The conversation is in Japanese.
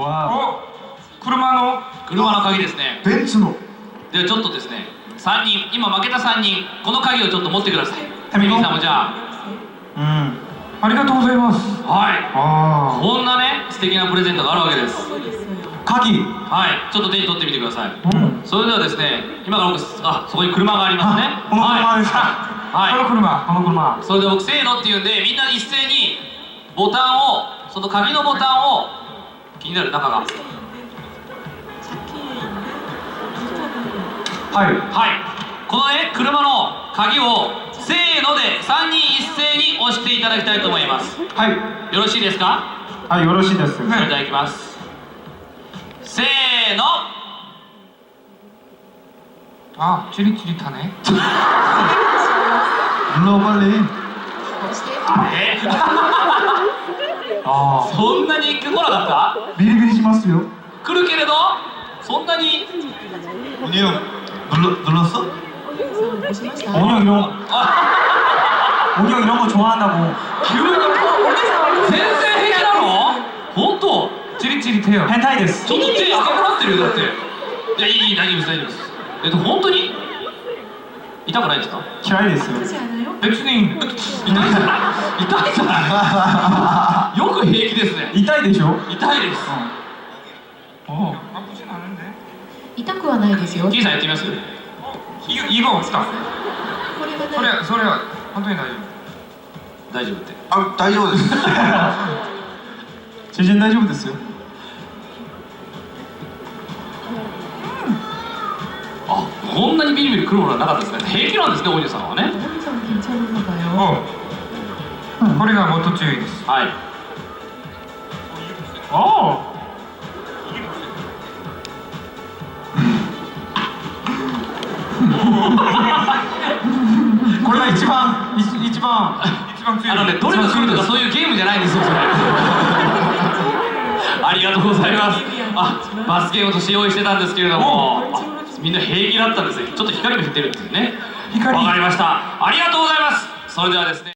わお車の。車の鍵ですね。ベンツの。ではちょっとですね3人今負けた3人この鍵をちょっと持ってください。タミリーさんもじゃあ。うん。ありがとうございます。はい。あこんなね素敵なプレゼントがあるわけです。あ鍵。はい。ちょっと手に取ってみてください。うん。それではですね今から僕あそこに車がありますね。あこの車ですか。はい、はいこの車この車。それで僕せーのって言うんでみんな一斉にボタンをその鍵のボタンを気になる中が。はい。はい。この絵車の鍵をせーので3人一斉に押していただきたいと思います。はい。よろしいですか？はいよろしいです。それではいきます、せーの。あチリチリたね Normally. あれそんなに来なかっ 비리비리 시마스요 た来るけれどそんなに 문희 형 눌러, 눌렀어? 원형 이런あ 원형 이런 거 좋아한다고 急に全然平気なの本当チリチリテよ 펜타이 데스 ちょっと手赤くなってるよだっていやいいいい大丈夫です大丈夫ですえっと本当に痛くないですか 嫌いですよ別に痛いじゃない痛いじゃないよく平気ですね痛 でしょ？痛いです。うん、痛くはないですよ。キさんやってみます？いいですか？これはそれはそれは本当に大丈夫。大丈夫って。あ大丈夫です。大丈夫ですよ。あこんなにビリビリくるものはなかったですね平気なんですねおじさんはね、うん、これが元注意ですはいああこれが一番一一番一番強い。あのねどれが来るとかそういうゲームじゃないんですよそれ。ありがとうございます。あ罰ゲームとして用意してたんですけれども。あみんな平気だったんですよちょっと光も降ってるっていうね。光。わかりました。ありがとうございます。それではですね